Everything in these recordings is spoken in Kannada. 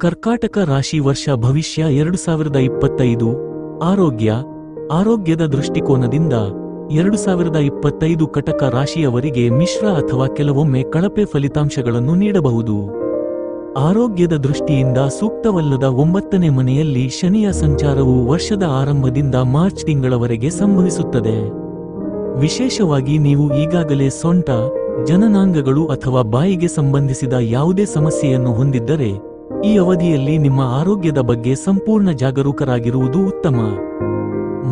ಕರ್ಕಾಟಕ ರಾಶಿ ವರ್ಷ ಭವಿಷ್ಯ ಎರಡು ಸಾವಿರದ ಇಪ್ಪತ್ತೈದು. ಆರೋಗ್ಯ. ಆರೋಗ್ಯದ ದೃಷ್ಟಿಕೋನದಿಂದ ಎರಡು ಸಾವಿರದ ಇಪ್ಪತ್ತೈದು ಕಟಕ ರಾಶಿಯವರಿಗೆ ಮಿಶ್ರ ಅಥವಾ ಕೆಲವೊಮ್ಮೆ ಕಳಪೆ ಫಲಿತಾಂಶಗಳನ್ನು ನೀಡಬಹುದು. ಆರೋಗ್ಯದ ದೃಷ್ಟಿಯಿಂದ ಸೂಕ್ತವಲ್ಲದ ಒಂಬತ್ತನೇ ಮನೆಯಲ್ಲಿ ಶನಿಯ ಸಂಚಾರವು ವರ್ಷದ ಆರಂಭದಿಂದ ಮಾರ್ಚ್ ತಿಂಗಳವರೆಗೆ ಸಂಭವಿಸುತ್ತದೆ. ವಿಶೇಷವಾಗಿ ನೀವು ಈಗಾಗಲೇ ಸೊಂಟ, ಜನನಾಂಗಗಳು ಅಥವಾ ಬಾಯಿಗೆ ಸಂಬಂಧಿಸಿದ ಯಾವುದೇ ಸಮಸ್ಯೆಯನ್ನು ಹೊಂದಿದ್ದರೆ ಈ ಅವಧಿಯಲ್ಲಿ ನಿಮ್ಮ ಆರೋಗ್ಯದ ಬಗ್ಗೆ ಸಂಪೂರ್ಣ ಜಾಗರೂಕರಾಗಿರುವುದು ಉತ್ತಮ.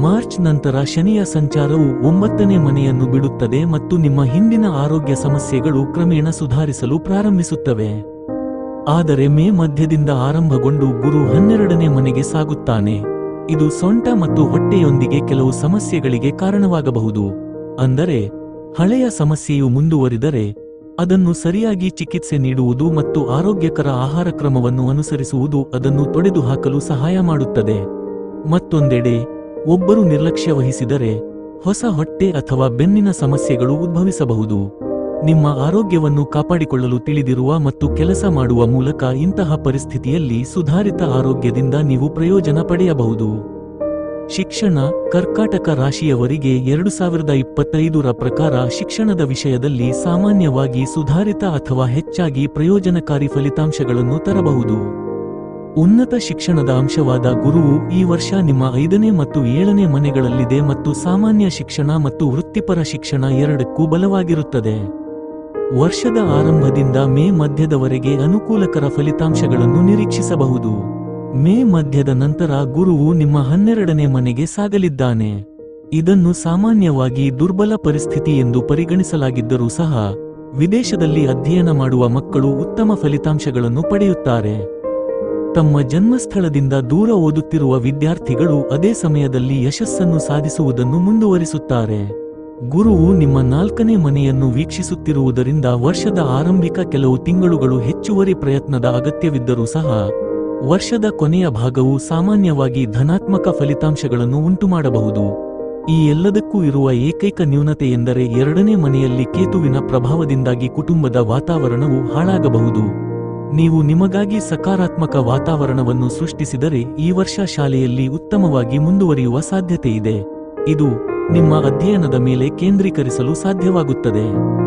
ಮಾರ್ಚ್ ನಂತರ ಶನಿಯ ಸಂಚಾರವು ಒಂಬತ್ತನೇ ಮನೆಯನ್ನು ಬಿಡುತ್ತದೆ ಮತ್ತು ನಿಮ್ಮ ಹಿಂದಿನ ಆರೋಗ್ಯ ಸಮಸ್ಯೆಗಳು ಕ್ರಮೇಣ ಸುಧಾರಿಸಲು ಪ್ರಾರಂಭಿಸುತ್ತವೆ. ಆದರೆ ಮೇ ಮಧ್ಯದಿಂದ ಆರಂಭಗೊಂಡು ಗುರು ಹನ್ನೆರಡನೇ ಮನೆಗೆ ಸಾಗುತ್ತಾನೆ. ಇದು ಸೊಂಟ ಮತ್ತು ಹೊಟ್ಟೆಯೊಂದಿಗೆ ಕೆಲವು ಸಮಸ್ಯೆಗಳಿಗೆ ಕಾರಣವಾಗಬಹುದು. ಅಂದರೆ ಹಳೆಯ ಸಮಸ್ಯೆಯು ಮುಂದುವರಿದರೆ ಅದನ್ನು ಸರಿಯಾಗಿ ಚಿಕಿತ್ಸೆ ನೀಡುವುದು ಮತ್ತು ಆರೋಗ್ಯಕರ ಆಹಾರ ಕ್ರಮವನ್ನು ಅನುಸರಿಸುವುದು ಅದನ್ನು ತೊಡೆದುಹಾಕಲು ಸಹಾಯ ಮಾಡುತ್ತದೆ. ಮತ್ತೊಂದೆಡೆ, ಒಬ್ಬರು ನಿರ್ಲಕ್ಷ್ಯ ವಹಿಸಿದರೆ ಹೊಸ ಹೊಟ್ಟೆ ಅಥವಾ ಬೆನ್ನಿನ ಸಮಸ್ಯೆಗಳು ಉದ್ಭವಿಸಬಹುದು. ನಿಮ್ಮ ಆರೋಗ್ಯವನ್ನು ಕಾಪಾಡಿಕೊಳ್ಳಲು ತಿಳಿದಿರುವ ಮತ್ತು ಕೆಲಸ ಮಾಡುವ ಮೂಲಕ ಇಂತಹ ಪರಿಸ್ಥಿತಿಯಲ್ಲಿ ಸುಧಾರಿತ ಆರೋಗ್ಯದಿಂದ ನೀವು ಪ್ರಯೋಜನ ಪಡೆಯಬಹುದು. ಶಿಕ್ಷಣ ಕರ್ಕಾಟಕ ರಾಶಿಯವರಿಗೆ ಎರಡು ಸಾವಿರದ ಇಪ್ಪತ್ತೈದರ ಪ್ರಕಾರ ಶಿಕ್ಷಣದ ವಿಷಯದಲ್ಲಿ ಸಾಮಾನ್ಯವಾಗಿ ಸುಧಾರಿತ ಅಥವಾ ಹೆಚ್ಚಾಗಿ ಪ್ರಯೋಜನಕಾರಿ ಫಲಿತಾಂಶಗಳನ್ನು ತರಬಹುದು. ಉನ್ನತ ಶಿಕ್ಷಣದ ಅಂಶವಾದ ಗುರುವು ಈ ವರ್ಷ ನಿಮ್ಮ ಐದನೇ ಮತ್ತು ಏಳನೇ ಮನೆಗಳಲ್ಲಿದೆ ಮತ್ತು ಸಾಮಾನ್ಯ ಶಿಕ್ಷಣ ಮತ್ತು ವೃತ್ತಿಪರ ಶಿಕ್ಷಣ ಎರಡಕ್ಕೂ ಬಲವಾಗಿರುತ್ತದೆ. ವರ್ಷದ ಆರಂಭದಿಂದ ಮೇ ಮಧ್ಯದವರೆಗೆ ಅನುಕೂಲಕರ ಫಲಿತಾಂಶಗಳನ್ನು ನಿರೀಕ್ಷಿಸಬಹುದು. ಮೇ ಮಧ್ಯದ ನಂತರ ಗುರುವು ನಿಮ್ಮ ಹನ್ನೆರಡನೇ ಮನೆಗೆ ಸಾಗಲಿದ್ದಾನೆ. ಇದನ್ನು ಸಾಮಾನ್ಯವಾಗಿ ದುರ್ಬಲ ಪರಿಸ್ಥಿತಿ ಎಂದು ಪರಿಗಣಿಸಲಾಗಿದ್ದರೂ ಸಹ, ವಿದೇಶದಲ್ಲಿ ಅಧ್ಯಯನ ಮಾಡುವ ಮಕ್ಕಳು ಉತ್ತಮ ಫಲಿತಾಂಶಗಳನ್ನು ಪಡೆಯುತ್ತಾರೆ. ತಮ್ಮ ಜನ್ಮಸ್ಥಳದಿಂದ ದೂರ ಓದುತ್ತಿರುವ ವಿದ್ಯಾರ್ಥಿಗಳು ಅದೇ ಸಮಯದಲ್ಲಿ ಯಶಸ್ಸನ್ನು ಸಾಧಿಸುವುದನ್ನು ಮುಂದುವರಿಸುತ್ತಾರೆ. ಗುರುವು ನಿಮ್ಮ ನಾಲ್ಕನೇ ಮನೆಯನ್ನು ವೀಕ್ಷಿಸುತ್ತಿರುವುದರಿಂದ ವರ್ಷದ ಆರಂಭಿಕ ಕೆಲವು ತಿಂಗಳುಗಳು ಹೆಚ್ಚುವರಿ ಪ್ರಯತ್ನದ ಅಗತ್ಯವಿದ್ದರೂ ಸಹ ವರ್ಷದ ಕೊನೆಯ ಭಾಗವು ಸಾಮಾನ್ಯವಾಗಿ ಧನಾತ್ಮಕ ಫಲಿತಾಂಶಗಳನ್ನು ಉಂಟುಮಾಡಬಹುದು. ಈ ಎಲ್ಲದಕ್ಕೂ ಇರುವ ಏಕೈಕ ನ್ಯೂನತೆ ಎಂದರೆ ಎರಡನೇ ಮನೆಯಲ್ಲಿ ಕೇತುವಿನ ಪ್ರಭಾವದಿಂದಾಗಿ ಕುಟುಂಬದ ವಾತಾವರಣವು ಹಾಳಾಗಬಹುದು. ನೀವು ನಿಮಗಾಗಿ ಸಕಾರಾತ್ಮಕ ವಾತಾವರಣವನ್ನು ಸೃಷ್ಟಿಸಿದರೆ ಈ ವರ್ಷ ಶಾಲೆಯಲ್ಲಿ ಉತ್ತಮವಾಗಿ ಮುಂದುವರಿಯುವ ಸಾಧ್ಯತೆಯಿದೆ. ಇದು ನಿಮ್ಮ ಅಧ್ಯಯನದ ಮೇಲೆ ಕೇಂದ್ರೀಕರಿಸಲು ಸಾಧ್ಯವಾಗುತ್ತದೆ.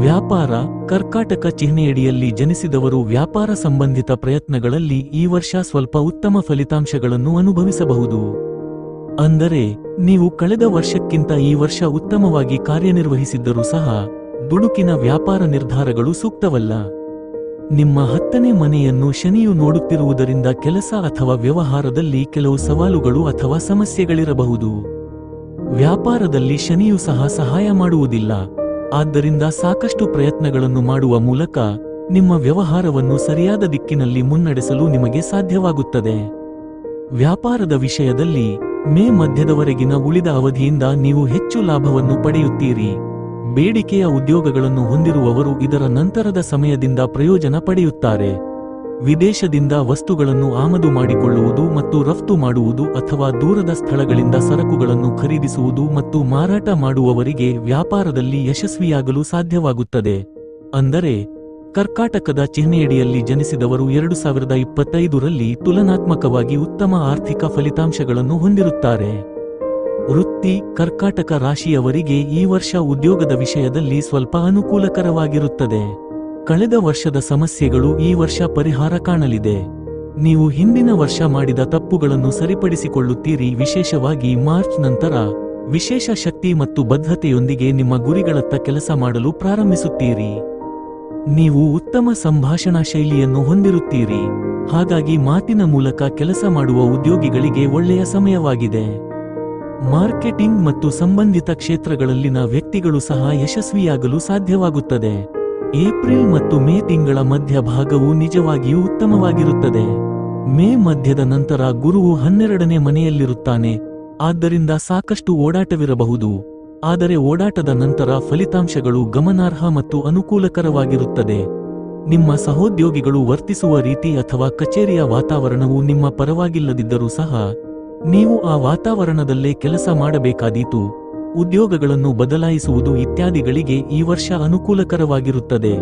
ವ್ಯಾಪಾರ, ಕರ್ಕಾಟಕ ಚಿಹ್ನೆಯಡಿಯಲ್ಲಿ ಜನಿಸಿದವರು ವ್ಯಾಪಾರ ಸಂಬಂಧಿತ ಪ್ರಯತ್ನಗಳಲ್ಲಿ ಈ ವರ್ಷ ಸ್ವಲ್ಪ ಉತ್ತಮ ಫಲಿತಾಂಶಗಳನ್ನು ಅನುಭವಿಸಬಹುದು. ಅಂದರೆ, ನೀವು ಕಳೆದ ವರ್ಷಕ್ಕಿಂತ ಈ ವರ್ಷ ಉತ್ತಮವಾಗಿ ಕಾರ್ಯನಿರ್ವಹಿಸಿದ್ದರೂ ಸಹ, ದುಡುಕಿನ ವ್ಯಾಪಾರ ನಿರ್ಧಾರಗಳು ಸೂಕ್ತವಲ್ಲ. ನಿಮ್ಮ ಹತ್ತನೇ ಮನೆಯನ್ನು ಶನಿಯು ನೋಡುತ್ತಿರುವುದರಿಂದ ಕೆಲಸ ಅಥವಾ ವ್ಯವಹಾರದಲ್ಲಿ ಕೆಲವು ಸವಾಲುಗಳು ಅಥವಾ ಸಮಸ್ಯೆಗಳಿರಬಹುದು. ವ್ಯಾಪಾರದಲ್ಲಿ ಶನಿಯು ಸಹ ಸಹಾಯ ಮಾಡುವುದಿಲ್ಲ. ಆದ್ದರಿಂದ ಸಾಕಷ್ಟು ಪ್ರಯತ್ನಗಳನ್ನು ಮಾಡುವ ಮೂಲಕ ನಿಮ್ಮ ವ್ಯವಹಾರವನ್ನು ಸರಿಯಾದ ದಿಕ್ಕಿನಲ್ಲಿ ಮುನ್ನಡೆಸಲು ನಿಮಗೆ ಸಾಧ್ಯವಾಗುತ್ತದೆ. ವ್ಯಾಪಾರದ ವಿಷಯದಲ್ಲಿ ಮೇ ಮಧ್ಯದವರೆಗಿನ ಉಳಿದ ಅವಧಿಯಿಂದ ನೀವು ಹೆಚ್ಚು ಲಾಭವನ್ನು ಪಡೆಯುತ್ತೀರಿ. ಬೇಡಿಕೆಯ ಉದ್ಯೋಗಗಳನ್ನು ಹೊಂದಿರುವವರು ಇದರ ನಂತರದ ಸಮಯದಿಂದ ಪ್ರಯೋಜನ ಪಡೆಯುತ್ತಾರೆ. ವಿದೇಶದಿಂದ ವಸ್ತುಗಳನ್ನು ಆಮದು ಮಾಡಿಕೊಳ್ಳುವುದು ಮತ್ತು ರಫ್ತು ಮಾಡುವುದು ಅಥವಾ ದೂರದ ಸ್ಥಳಗಳಿಂದ ಸರಕುಗಳನ್ನು ಖರೀದಿಸುವುದು ಮತ್ತು ಮಾರಾಟ ಮಾಡುವವರಿಗೆ ವ್ಯಾಪಾರದಲ್ಲಿ ಯಶಸ್ವಿಯಾಗಲು ಸಾಧ್ಯವಾಗುತ್ತದೆ. ಅಂದರೆ, ಕರ್ಕಾಟಕದ ಚಿಹ್ನೆಯಡಿಯಲ್ಲಿ ಜನಿಸಿದವರು ಎರಡು ಸಾವಿರದ ಇಪ್ಪತ್ತೈದರಲ್ಲಿ ತುಲನಾತ್ಮಕವಾಗಿ ಉತ್ತಮ ಆರ್ಥಿಕ ಫಲಿತಾಂಶಗಳನ್ನು ಹೊಂದಿರುತ್ತಾರೆ. ವೃತ್ತಿ, ಕರ್ಕಾಟಕ ರಾಶಿಯವರಿಗೆ ಈ ವರ್ಷ ಉದ್ಯೋಗದ ವಿಷಯದಲ್ಲಿ ಸ್ವಲ್ಪ ಅನುಕೂಲಕರವಾಗಿರುತ್ತದೆ. ಕಳೆದ ವರ್ಷದ ಸಮಸ್ಯೆಗಳು ಈ ವರ್ಷ ಪರಿಹಾರ ಕಾಣಲಿದೆ. ನೀವು ಹಿಂದಿನ ವರ್ಷ ಮಾಡಿದ ತಪ್ಪುಗಳನ್ನು ಸರಿಪಡಿಸಿಕೊಳ್ಳುತ್ತೀರಿ. ವಿಶೇಷವಾಗಿ ಮಾರ್ಚ್ ನಂತರ ವಿಶೇಷ ಶಕ್ತಿ ಮತ್ತು ಬದ್ಧತೆಯೊಂದಿಗೆ ನಿಮ್ಮ ಗುರಿಗಳತ್ತ ಕೆಲಸ ಮಾಡಲು ಪ್ರಾರಂಭಿಸುತ್ತೀರಿ. ನೀವು ಉತ್ತಮ ಸಂಭಾಷಣಾ ಶೈಲಿಯನ್ನು ಹೊಂದಿರುತ್ತೀರಿ. ಹಾಗಾಗಿ ಮಾತಿನ ಮೂಲಕ ಕೆಲಸ ಮಾಡುವ ಉದ್ಯೋಗಿಗಳಿಗೆ ಒಳ್ಳೆಯ ಸಮಯವಾಗಿದೆ. ಮಾರ್ಕೆಟಿಂಗ್ ಮತ್ತು ಸಂಬಂಧಿತ ಕ್ಷೇತ್ರಗಳಲ್ಲಿನ ವ್ಯಕ್ತಿಗಳು ಸಹ ಯಶಸ್ವಿಯಾಗಲು ಸಾಧ್ಯವಾಗುತ್ತದೆ. ಏಪ್ರಿಲ್ ಮತ್ತು ಮೇ ತಿಂಗಳ ಮಧ್ಯಭಾಗವು ನಿಜವಾಗಿಯೂ ಉತ್ತಮವಾಗಿರುತ್ತದೆ. ಮೇ ಮಧ್ಯದ ನಂತರ ಗುರುವು ಹನ್ನೆರಡನೇ ಮನೆಯಲ್ಲಿರುತ್ತಾನೆ. ಆದ್ದರಿಂದ ಸಾಕಷ್ಟು ಓಡಾಟವಿರಬಹುದು. ಆದರೆ ಓಡಾಟದ ನಂತರ ಫಲಿತಾಂಶಗಳು ಗಮನಾರ್ಹ ಮತ್ತು ಅನುಕೂಲಕರವಾಗಿರುತ್ತದೆ. ನಿಮ್ಮ ಸಹೋದ್ಯೋಗಿಗಳು ವರ್ತಿಸುವ ರೀತಿ ಅಥವಾ ಕಚೇರಿಯ ವಾತಾವರಣವು ನಿಮ್ಮ ಪರವಾಗಿಲ್ಲದಿದ್ದರೂ ಸಹ, ನೀವು ಆ ವಾತಾವರಣದಲ್ಲೇ ಕೆಲಸ ಮಾಡಬೇಕಾದೀತು. ಉದ್ಯೋಗಗಳನ್ನು ಬದಲಾಯಿಸುವುದು ಇತ್ಯಾದಿಗಳಿಗೆ ಈ ವರ್ಷ ಅನುಕೂಲಕರವಾಗಿರುತ್ತದೆ.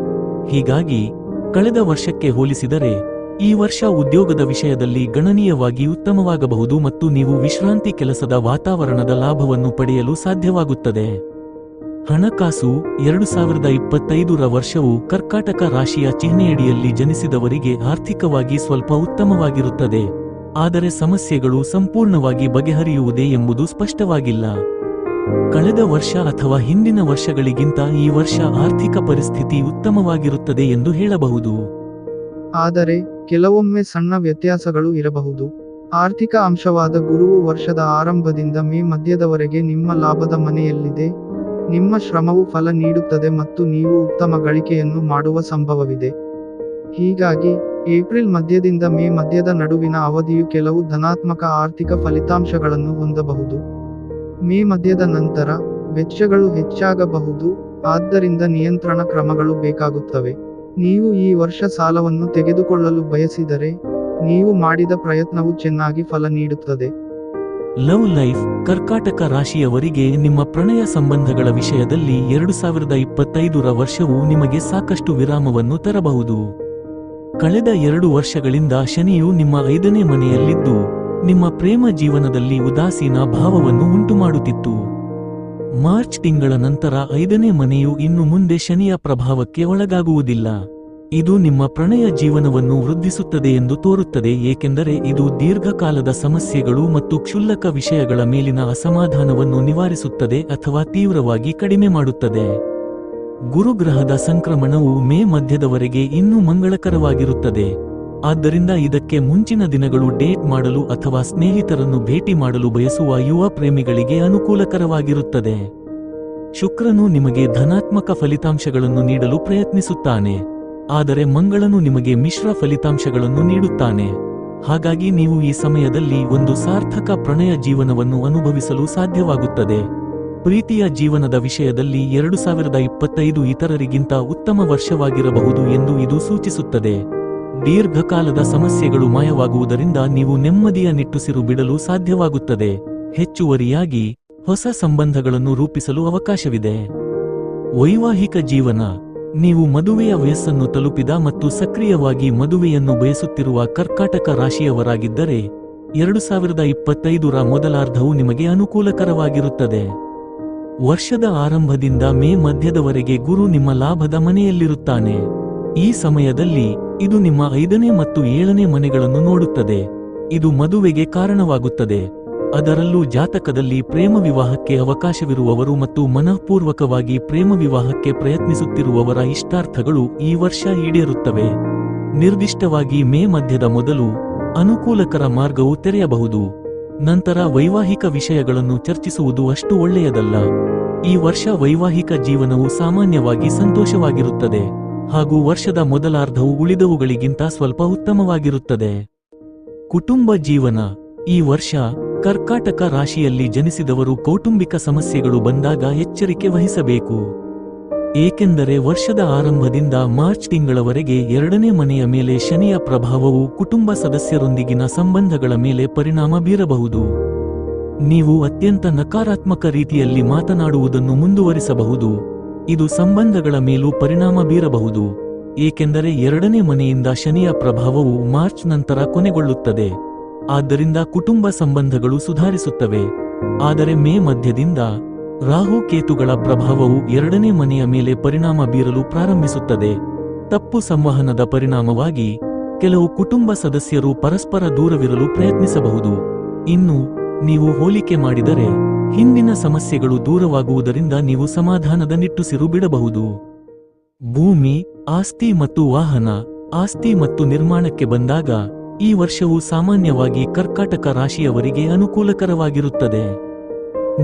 ಹೀಗಾಗಿ, ಕಳೆದ ವರ್ಷಕ್ಕೆ ಹೋಲಿಸಿದರೆ, ಈ ವರ್ಷ ಉದ್ಯೋಗದ ವಿಷಯದಲ್ಲಿ ಗಣನೀಯವಾಗಿ ಉತ್ತಮವಾಗಬಹುದು ಮತ್ತು ನೀವು ವಿಶ್ರಾಂತಿ ಕೆಲಸದ ವಾತಾವರಣದ ಲಾಭವನ್ನು ಪಡೆಯಲು ಸಾಧ್ಯವಾಗುತ್ತದೆ. ಹಣಕಾಸು, ಎರಡು ಸಾವಿರದ ಇಪ್ಪತ್ತೈದರ ವರ್ಷವು ಕರ್ಕಾಟಕ ರಾಶಿಯ ಚಿಹ್ನೆಯಡಿಯಲ್ಲಿ ಜನಿಸಿದವರಿಗೆ ಆರ್ಥಿಕವಾಗಿ ಸ್ವಲ್ಪ ಉತ್ತಮವಾಗಿರುತ್ತದೆ. ಆದರೆ ಸಮಸ್ಯೆಗಳು ಸಂಪೂರ್ಣವಾಗಿ ಬಗೆಹರಿಯುವುದೇ ಎಂಬುದು ಸ್ಪಷ್ಟವಾಗಿಲ್ಲ. ಕಳೆದ ವರ್ಷ ಅಥವಾ ಹಿಂದಿನ ವರ್ಷಗಳಿಗಿಂತ ಈ ವರ್ಷ ಆರ್ಥಿಕ ಪರಿಸ್ಥಿತಿ ಉತ್ತಮವಾಗಿರುತ್ತದೆ ಎಂದು ಹೇಳಬಹುದು. ಆದರೆ, ಕೆಲವೊಮ್ಮೆ ಸಣ್ಣ ವ್ಯತ್ಯಾಸಗಳು ಇರಬಹುದು. ಆರ್ಥಿಕ ಅಂಶವಾದ ಗುರುವು ವರ್ಷದ ಆರಂಭದಿಂದ ಮೇ ಮಧ್ಯದವರೆಗೆ ನಿಮ್ಮ ಲಾಭದ ಮನೆಯಲ್ಲಿದೆ. ನಿಮ್ಮ ಶ್ರಮವು ಫಲ ನೀಡುತ್ತದೆ ಮತ್ತು ನೀವು ಉತ್ತಮ ಗಳಿಕೆಯನ್ನು ಮಾಡುವ ಸಂಭವವಿದೆ. ಹೀಗಾಗಿ, ಏಪ್ರಿಲ್ ಮಧ್ಯದಿಂದ ಮೇ ಮಧ್ಯದ ನಡುವಿನ ಅವಧಿಯು ಕೆಲವು ಧನಾತ್ಮಕ ಆರ್ಥಿಕ ಫಲಿತಾಂಶಗಳನ್ನು ಹೊಂದಬಹುದು. ಮೇ ಮಧ್ಯದ ನಂತರ ವೆಚ್ಚಗಳು ಹೆಚ್ಚಾಗಬಹುದು, ಆದ್ದರಿಂದ ನಿಯಂತ್ರಣ ಕ್ರಮಗಳು ಬೇಕಾಗುತ್ತವೆ. ನೀವು ಈ ವರ್ಷ ಸಾಲವನ್ನು ತೆಗೆದುಕೊಳ್ಳಲು ಬಯಸಿದರೆ, ನೀವು ಮಾಡಿದ ಪ್ರಯತ್ನವು ಚೆನ್ನಾಗಿ ಫಲ ನೀಡುತ್ತದೆ. ಲವ್ ಲೈಫ್, ಕರ್ಕಾಟಕ ರಾಶಿಯವರಿಗೆ ನಿಮ್ಮ ಪ್ರಣಯ ಸಂಬಂಧಗಳ ವಿಷಯದಲ್ಲಿ ಎರಡು ಸಾವಿರದ ಇಪ್ಪತ್ತೈದರ ವರ್ಷವು ನಿಮಗೆ ಸಾಕಷ್ಟು ವಿರಾಮವನ್ನು ತರಬಹುದು. ಕಳೆದ ಎರಡು ವರ್ಷಗಳಿಂದ ಶನಿಯು ನಿಮ್ಮ ಐದನೇ ಮನೆಯಲ್ಲಿದ್ದು ನಿಮ್ಮ ಪ್ರೇಮ ಜೀವನದಲ್ಲಿ ಉದಾಸೀನ ಭಾವವನ್ನು ಉಂಟುಮಾಡುತ್ತಿತ್ತು. ಮಾರ್ಚ್ ತಿಂಗಳ ನಂತರ ಐದನೇ ಮನೆಯು ಇನ್ನು ಮುಂದೆ ಶನಿಯ ಪ್ರಭಾವಕ್ಕೆ ಒಳಗಾಗುವುದಿಲ್ಲ. ಇದು ನಿಮ್ಮ ಪ್ರಣಯ ಜೀವನವನ್ನು ವೃದ್ಧಿಸುತ್ತದೆ ಎಂದು ತೋರುತ್ತದೆ, ಏಕೆಂದರೆ ಇದು ದೀರ್ಘಕಾಲದ ಸಮಸ್ಯೆಗಳು ಮತ್ತು ಕ್ಷುಲ್ಲಕ ವಿಷಯಗಳ ಮೇಲಿನ ಅಸಮಾಧಾನವನ್ನು ನಿವಾರಿಸುತ್ತದೆ ಅಥವಾ ತೀವ್ರವಾಗಿ ಕಡಿಮೆ ಮಾಡುತ್ತದೆ. ಗುರುಗ್ರಹದ ಸಂಕ್ರಮಣವು ಮೇ ಮಧ್ಯದವರೆಗೆ ಇನ್ನೂ ಮಂಗಳಕರವಾಗಿರುತ್ತದೆ. ಆದ್ದರಿಂದ ಇದಕ್ಕೆ ಮುಂಚಿನ ದಿನಗಳು ಡೇಟ್ ಮಾಡಲು ಅಥವಾ ಸ್ನೇಹಿತರನ್ನು ಭೇಟಿ ಮಾಡಲು ಬಯಸುವ ಯುವ ಪ್ರೇಮಿಗಳಿಗೆ ಅನುಕೂಲಕರವಾಗಿರುತ್ತದೆ. ಶುಕ್ರನು ನಿಮಗೆ ಧನಾತ್ಮಕ ಫಲಿತಾಂಶಗಳನ್ನು ನೀಡಲು ಪ್ರಯತ್ನಿಸುತ್ತಾನೆ. ಆದರೆ ಮಂಗಳನು ನಿಮಗೆ ಮಿಶ್ರ ಫಲಿತಾಂಶಗಳನ್ನು ನೀಡುತ್ತಾನೆ. ಹಾಗಾಗಿ ನೀವು ಈ ಸಮಯದಲ್ಲಿ ಒಂದು ಸಾರ್ಥಕ ಪ್ರಣಯ ಜೀವನವನ್ನು ಅನುಭವಿಸಲು ಸಾಧ್ಯವಾಗುತ್ತದೆ. ಪ್ರೀತಿಯ ಜೀವನದ ವಿಷಯದಲ್ಲಿ ಎರಡು ಸಾವಿರದ ಇಪ್ಪತ್ತೈದು ಇತರರಿಗಿಂತ ಉತ್ತಮ ವರ್ಷವಾಗಿರಬಹುದು ಎಂದು ಇದು ಸೂಚಿಸುತ್ತದೆ. ದೀರ್ಘಕಾಲದ ಸಮಸ್ಯೆಗಳು ಮಾಯವಾಗುವುದರಿಂದ ನೀವು ನೆಮ್ಮದಿಯ ನಿಟ್ಟುಸಿರು ಬಿಡಲು ಸಾಧ್ಯವಾಗುತ್ತದೆ. ಹೆಚ್ಚುವರಿಯಾಗಿ ಹೊಸ ಸಂಬಂಧಗಳನ್ನು ರೂಪಿಸಲು ಅವಕಾಶವಿದೆ. ವೈವಾಹಿಕ ಜೀವನ. ನೀವು ಮದುವೆಯ ವಯಸ್ಸನ್ನು ತಲುಪಿದ ಮತ್ತು ಸಕ್ರಿಯವಾಗಿ ಮದುವೆಯನ್ನು ಬಯಸುತ್ತಿರುವ ಕರ್ಕಾಟಕ ರಾಶಿಯವರಾಗಿದ್ದರೆ, ಎರಡು ಸಾವಿರದ ಇಪ್ಪತ್ತೈದರ ಮೊದಲಾರ್ಧವು ನಿಮಗೆ ಅನುಕೂಲಕರವಾಗಿರುತ್ತದೆ. ವರ್ಷದ ಆರಂಭದಿಂದ ಮೇ ಮಧ್ಯದವರೆಗೆ ಗುರು ನಿಮ್ಮ ಲಾಭದ ಮನೆಯಲ್ಲಿರುತ್ತಾನೆ. ಈ ಸಮಯದಲ್ಲಿ ಇದು ನಿಮ್ಮ ಐದನೇ ಮತ್ತು ಏಳನೇ ಮನೆಗಳನ್ನು ನೋಡುತ್ತದೆ. ಇದು ಮದುವೆಗೆ ಕಾರಣವಾಗುತ್ತದೆ. ಅದರಲ್ಲೂ ಜಾತಕದಲ್ಲಿ ಪ್ರೇಮ ವಿವಾಹಕ್ಕೆ ಅವಕಾಶವಿರುವವರು ಮತ್ತು ಮನಃಪೂರ್ವಕವಾಗಿ ಪ್ರೇಮ ವಿವಾಹಕ್ಕೆ ಪ್ರಯತ್ನಿಸುತ್ತಿರುವವರ ಇಷ್ಟಾರ್ಥಗಳು ಈ ವರ್ಷ ಈಡೇರುತ್ತವೆ. ನಿರ್ದಿಷ್ಟವಾಗಿ ಮೇ ಮಧ್ಯದ ಮೊದಲು ಅನುಕೂಲಕರ ಮಾರ್ಗವು ತೆರೆಯಬಹುದು. ನಂತರ ವೈವಾಹಿಕ ವಿಷಯಗಳನ್ನು ಚರ್ಚಿಸುವುದು ಅಷ್ಟು ಒಳ್ಳೆಯದಲ್ಲ. ಈ ವರ್ಷ ವೈವಾಹಿಕ ಜೀವನವು ಸಾಮಾನ್ಯವಾಗಿ ಸಂತೋಷವಾಗಿರುತ್ತದೆ. ಹಾಗೂ ವರ್ಷದ ಮೊದಲಾರ್ಧವು ಉಳಿದವುಗಳಿಗಿಂತ ಸ್ವಲ್ಪ ಉತ್ತಮವಾಗಿರುತ್ತದೆ. ಕುಟುಂಬ ಜೀವನ. ಈ ವರ್ಷ ಕರ್ಕಾಟಕ ರಾಶಿಯಲ್ಲಿ ಜನಿಸಿದವರು ಕೌಟುಂಬಿಕ ಸಮಸ್ಯೆಗಳು ಬಂದಾಗ ಎಚ್ಚರಿಕೆ ವಹಿಸಬೇಕು. ಏಕೆಂದರೆ ವರ್ಷದ ಆರಂಭದಿಂದ ಮಾರ್ಚ್ ತಿಂಗಳವರೆಗೆ ಎರಡನೇ ಮನೆಯ ಮೇಲೆ ಶನಿಯ ಪ್ರಭಾವವು ಕುಟುಂಬ ಸದಸ್ಯರೊಂದಿಗಿನ ಸಂಬಂಧಗಳ ಮೇಲೆ ಪರಿಣಾಮ ಬೀರಬಹುದು. ನೀವು ಅತ್ಯಂತ ನಕಾರಾತ್ಮಕ ರೀತಿಯಲ್ಲಿ ಮಾತನಾಡುವುದನ್ನು ಮುಂದುವರಿಸಬಹುದು. ಇದು ಸಂಬಂಧಗಳ ಮೇಲೂ ಪರಿಣಾಮ ಬೀರಬಹುದು, ಏಕೆಂದರೆ ಎರಡನೇ ಮನೆಯಿಂದ ಶನಿಯ ಪ್ರಭಾವವು ಮಾರ್ಚ್ ನಂತರ ಕೊನೆಗೊಳ್ಳುತ್ತದೆ. ಆದ್ದರಿಂದ ಕುಟುಂಬ ಸಂಬಂಧಗಳು ಸುಧಾರಿಸುತ್ತವೆ. ಆದರೆ ಮೇ ಮಧ್ಯದಿಂದ ರಾಹು ಕೇತುಗಳ ಪ್ರಭಾವವು ಎರಡನೇ ಮನೆಯ ಮೇಲೆ ಪರಿಣಾಮ ಬೀರಲು ಪ್ರಾರಂಭಿಸುತ್ತದೆ. ತಪ್ಪು ಸಂವಹನದ ಪರಿಣಾಮವಾಗಿ ಕೆಲವು ಕುಟುಂಬ ಸದಸ್ಯರು ಪರಸ್ಪರ ದೂರವಿರಲು ಪ್ರಯತ್ನಿಸಬಹುದು. ಇನ್ನು ನೀವು ಹೋಲಿಕೆ ಮಾಡಿದರೆ ಹಿಂದಿನ ಸಮಸ್ಯೆಗಳು ದೂರವಾಗುವುದರಿಂದ ನೀವು ಸಮಾಧಾನದ ನಿಟ್ಟುಸಿರು ಬಿಡಬಹುದು. ಭೂಮಿ, ಆಸ್ತಿ ಮತ್ತು ವಾಹನ, ಆಸ್ತಿ ಮತ್ತು ನಿರ್ಮಾಣಕ್ಕೆ ಬಂದಾಗ ಈ ವರ್ಷವು ಸಾಮಾನ್ಯವಾಗಿ ಕರ್ಕಾಟಕ ರಾಶಿಯವರಿಗೆ ಅನುಕೂಲಕರವಾಗಿರುತ್ತದೆ.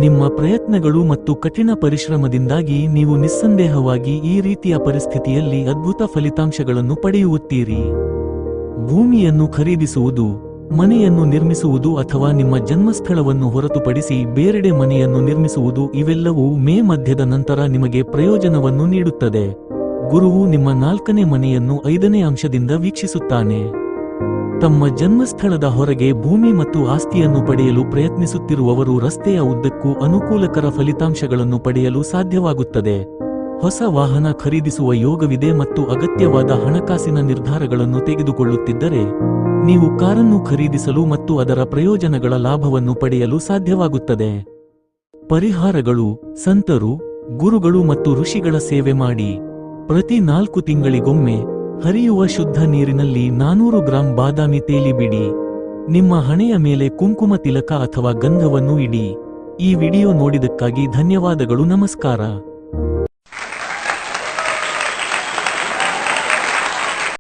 ನಿಮ್ಮ ಪ್ರಯತ್ನಗಳು ಮತ್ತು ಕಠಿಣ ಪರಿಶ್ರಮದಿಂದಾಗಿ ನೀವು ನಿಸ್ಸಂದೇಹವಾಗಿ ಈ ರೀತಿಯ ಪರಿಸ್ಥಿತಿಯಲ್ಲಿ ಅದ್ಭುತ ಫಲಿತಾಂಶಗಳನ್ನು ಪಡೆಯುತ್ತೀರಿ. ಭೂಮಿಯನ್ನು ಖರೀದಿಸುವುದು ಮನೆಯನ್ನು ನಿರ್ಮಿಸುವುದು ಅಥವಾ ನಿಮ್ಮ ಜನ್ಮಸ್ಥಳವನ್ನು ಹೊರತುಪಡಿಸಿ ಬೇರೆಡೆ ಮನೆಯನ್ನು ನಿರ್ಮಿಸುವುದು ಇವೆಲ್ಲವೂ ಮೇ ಮಧ್ಯದ ನಂತರ ನಿಮಗೆ ಪ್ರಯೋಜನವನ್ನು ನೀಡುತ್ತದೆ. ಗುರುವು ನಿಮ್ಮ ನಾಲ್ಕನೇ ಮನೆಯನ್ನು ಐದನೇ ಅಂಶದಿಂದ ವೀಕ್ಷಿಸುತ್ತಾನೆ. ತಮ್ಮ ಜನ್ಮಸ್ಥಳದ ಹೊರಗೆ ಭೂಮಿ ಮತ್ತು ಆಸ್ತಿಯನ್ನು ಪಡೆಯಲು ಪ್ರಯತ್ನಿಸುತ್ತಿರುವವರು ರಸ್ತೆಯ ಉದ್ದಕ್ಕೂ ಅನುಕೂಲಕರ ಫಲಿತಾಂಶಗಳನ್ನು ಪಡೆಯಲು ಸಾಧ್ಯವಾಗುತ್ತದೆ. ಹೊಸ ವಾಹನ ಖರೀದಿಸುವ ಯೋಗವಿದೆ ಮತ್ತು ಅಗತ್ಯವಾದ ಹಣಕಾಸಿನ ನಿರ್ಧಾರಗಳನ್ನು ತೆಗೆದುಕೊಳ್ಳುತ್ತಿದ್ದರೆ, ನೀವು ಕಾರನ್ನು ಖರೀದಿಸಲು ಮತ್ತು ಅದರ ಪ್ರಯೋಜನಗಳ ಲಾಭವನ್ನು ಪಡೆಯಲು ಸಾಧ್ಯವಾಗುತ್ತದೆ. ಪರಿಹಾರಗಳು, ಸಂತರು, ಗುರುಗಳು ಮತ್ತು ಋಷಿಗಳ ಸೇವೆ ಮಾಡಿ. ಪ್ರತಿ ನಾಲ್ಕು ತಿಂಗಳಿಗೊಮ್ಮೆ ಹರಿಯುವ ಶುದ್ಧ ನೀರಿನಲ್ಲಿ ನಾನೂರು ಗ್ರಾಂ ಬಾದಾಮಿ ತೇಲಿ ಬಿಡಿ. ನಿಮ್ಮ ಹಣೆಯ ಮೇಲೆ ಕುಂಕುಮ ತಿಲಕ ಅಥವಾ ಗಂಧವನ್ನು ಇಡಿ. ಈ ವಿಡಿಯೋ ನೋಡಿದಕ್ಕಾಗಿ ಧನ್ಯವಾದಗಳು, ನಮಸ್ಕಾರ.